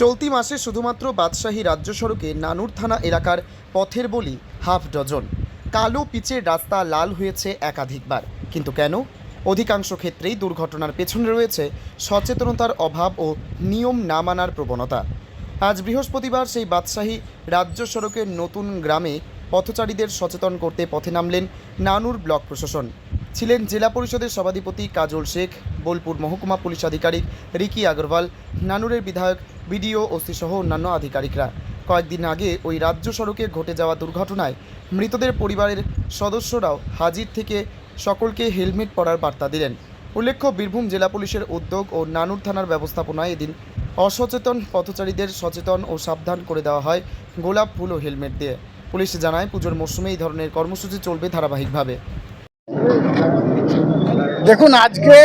চলতি মাসে শুধুমাত্র বাদশাহী রাজ্য সড়কে নানুর থানা এলাকার পথের বলি হাফ ডজন। কালো পিচের রাস্তা লাল হয়েছে একাধিকবার। কিন্তু কেন? অধিকাংশ ক্ষেত্রেই দুর্ঘটনার পেছনে রয়েছে সচেতনতার অভাব ও নিয়ম না মানার প্রবণতা। আজ বৃহস্পতিবার সেই বাদশাহী রাজ্য সড়কের নতুন গ্রামে পথচারীদের সচেতন করতে পথে নামলেন নানুর ব্লক প্রশাসন। ছিলেন জেলা পরিষদের সভাধিপতি কাজল শেখ, বোলপুর মহকুমা পুলিশ আধিকারিক রিকি আগরওয়াল, নানুরের বিধায়ক বিডিও ওসি সহ অন্যান্য আধিকারিকরা। কয়েকদিন আগে ওই রাজ্য সড়কে ঘটে যাওয়া দুর্ঘটনায় মৃতদের পরিবারের সদস্যরাও হাজির থেকে সকলকে হেলমেট পরার বার্তা দিলেন। উল্লেখ্য, বীরভূম জেলা পুলিশের উদ্যোগ ও নানুর থানার ব্যবস্থাপনায় এদিন অসচেতন পথচারীদের সচেতন ও সাবধান করে দেওয়া হয় গোলাপ ফুল ও হেলমেট দিয়ে। পুলিশ জানায়, পুজোর মরশুমে এই ধরনের কর্মসূচি চলবে ধারাবাহিকভাবে। দেখুন, আজকে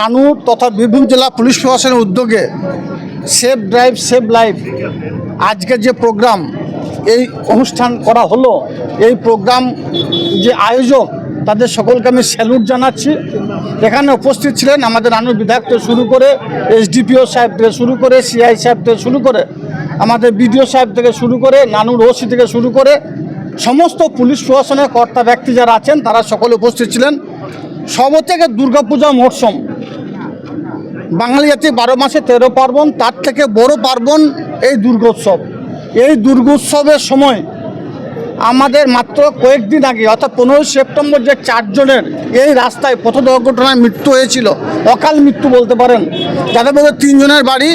নানুর তথা বীরভূম জেলা পুলিশ প্রশাসনের উদ্যোগে সেফ ড্রাইভ সেভ লাইফ আজকে যে প্রোগ্রাম, এই অনুষ্ঠান করা হলো, এই প্রোগ্রাম যে আয়োজক তাদের সকলকে আমি স্যালুট জানাচ্ছি। এখানে উপস্থিত ছিলেন আমাদের নানুর বিধায়ক থেকে শুরু করে এসডিপিও সাহেব থেকে শুরু করে সিআই সাহেব থেকে শুরু করে আমাদের বিডিও সাহেব থেকে শুরু করে নানুর ওসি থেকে শুরু করে সমস্ত পুলিশ প্রশাসনের কর্তা ব্যক্তি যারা আছেন, তারা সকলে উপস্থিত ছিলেন। সব থেকে দুর্গাপূজা মরশুম বাঙালি জাতি বারো মাসে তেরো পার্বণ, তার থেকে বড় পার্বণ এই দুর্গোৎসব। এই দুর্গোৎসবের সময় আমাদের মাত্র কয়েকদিন আগে, অর্থাৎ পনেরোই সেপ্টেম্বর যে চারজনের এই রাস্তায় পথ দুর্ঘটনায় মৃত্যু হয়েছিল, অকাল মৃত্যু বলতে পারেন, যাদের মধ্যে তিনজনের বাড়ি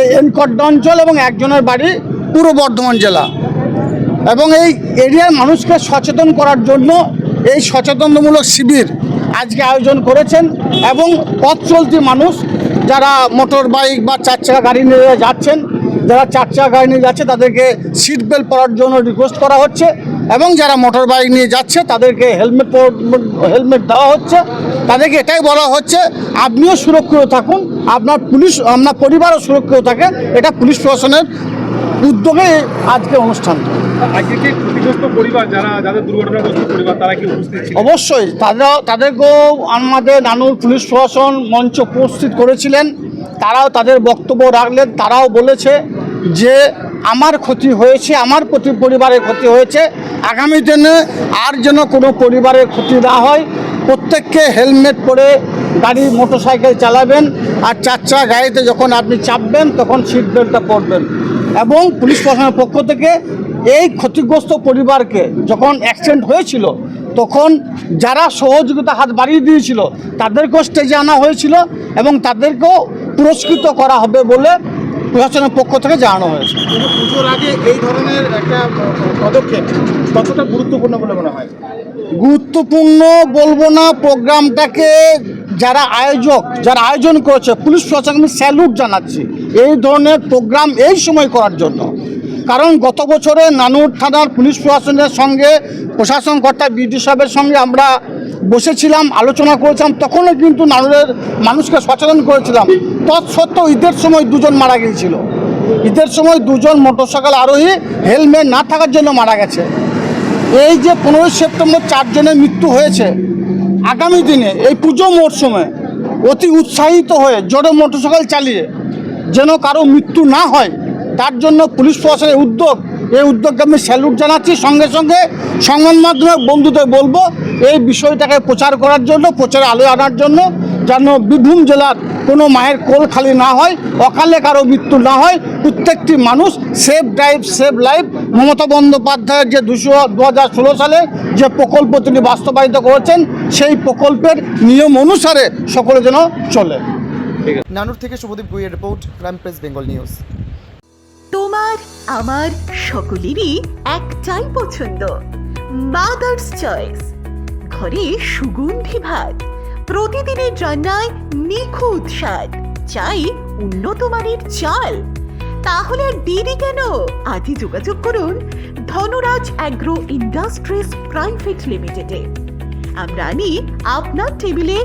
এই এনকট অঞ্চল এবং একজনের বাড়ি পূর্ব বর্ধমান জেলা। এবং এই এরিয়ার মানুষকে সচেতন করার জন্য এই সচেতনমূলক শিবির আজকে আয়োজন করেছেন এবং পথ চলতি মানুষ যারা মোটর বাইক বা চার চাকা গাড়ি নিয়ে যাচ্ছেন, যারা চার চাকা গাড়ি নিয়ে যাচ্ছে, তাদেরকে সিট বেল্ট পরার জন্য রিকোয়েস্ট করা হচ্ছে এবং যারা মোটর বাইক নিয়ে যাচ্ছে, তাদেরকে হেলমেট হেলমেট দেওয়া হচ্ছে। তাদেরকে এটাই বলা হচ্ছে, আপনিও সুরক্ষিত থাকুন, আপনার পুলিশ, আপনার পরিবারও সুরক্ষিত থাকে, এটা পুলিশ প্রশাসনের উদ্যোগে আজকে অনুষ্ঠান অবশ্যই তারা তাদেরকেও আমাদের নানুর পুলিশ প্রশাসন মঞ্চ উপস্থিত করেছিলেন। তারাও তাদের বক্তব্য রাখলেন তারাও বলেছে যে আমার ক্ষতি হয়েছে আমার প্রতি পরিবারের ক্ষতি হয়েছে। আগামী দিনে আর যেন কোনো পরিবারের ক্ষতি না হয় প্রত্যেককে হেলমেট পরে গাড়ি মোটরসাইকেল চালাবেন। আর চার চাকা গাড়িতে যখন আপনি চাপবেন তখন সিট বেল্টটা পরবেন। এবং পুলিশ প্রশাসনের পক্ষ থেকে এই ক্ষতিগ্রস্ত পরিবারকে যখন অ্যাক্সিডেন্ট হয়েছিল তখন যারা সহযোগিতা হাত বাড়িয়ে দিয়েছিল তাদেরকেও স্টেজে আনা হয়েছিল এবং তাদেরকেও পুরস্কৃত করা হবে বলে প্রশাসনের পক্ষ থেকে জানানো হয়েছে। পুজোর আগে এই ধরনের একটা পদক্ষেপ কতটা গুরুত্বপূর্ণ বলে মনে হয়? গুরুত্বপূর্ণ বলব না প্রোগ্রামটাকে যারা আয়োজক যারা আয়োজন করেছে পুলিশ প্রশাসন আমি স্যালুট জানাচ্ছি। এই ধরনের প্রোগ্রাম এই সময় করার জন্য। কারণ গত বছরে নানুর থানার পুলিশ প্রশাসনের সঙ্গে প্রশাসন কর্তা বিডি সাহেবের সঙ্গে আমরা বসেছিলাম, আলোচনা করেছিলাম, তখনও কিন্তু নানুরের মানুষকে সচেতন করেছিলাম। তৎসত্ত্বেও ঈদের সময় দুজন মারা গিয়েছিল। ঈদের সময় দুজন মোটরসাইকেল আরোহী হেলমেট না থাকার জন্য মারা গেছে। এই যে পনেরোই সেপ্টেম্বর চারজনের মৃত্যু হয়েছে, আগামী দিনে এই পুজো মরশুমে অতি উৎসাহিত হয়ে জোরে মোটরসাইকেল চালিয়ে যেন কারও মৃত্যু না হয়, তার জন্য পুলিশ প্রশাসনের উদ্যোগ। এই উদ্যোগকে আমি স্যালুট জানাচ্ছি। সঙ্গে সঙ্গে সংবাদ মাধ্যমের বন্ধুদের বলব, এই বিষয়টাকে প্রচার করার জন্য, প্রচারে আলো আনার জন্য, যেন বীরভূম জেলার কোনো মায়ের কোল খালি না হয়, অকালে কারও মৃত্যু না হয়, প্রত্যেকটি মানুষ safe drive save life. Mamata বন্দ্যোপাধ্যায়ের যে দুশো দু ষোলো সালে যে প্রকল্প তিনি বাস্তবায়িত করেছেন, সেই প্রকল্পের নিয়ম অনুসারে সকলে যেন চলে। নানুর থেকে Subhadip গুইয়ের report crime press Bengal news. তোমার আমার সকলেরই একটাই পছন্দ। মাদার্স চয়েস ঘরে সুগন্ধি ভাত। প্রতিদিনের রান্নায় নিখুঁত স্বাদ। চাই উন্নত মানের চাল। তাহলে আর দেরি কেন? আজই যোগাযোগ করুন ধনরাজ অ্যাগ্রো ইন্ডাস্ট্রিজ প্রাইভেট লিমিটেডে। আমরা আনি আপনার টেবিলে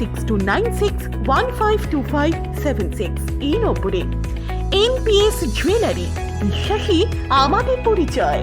six two nine six one five two five seven six এই নম্বরে এনপিএস জুয়েলারি বিশ্বাসী আমাদের পরিচয়।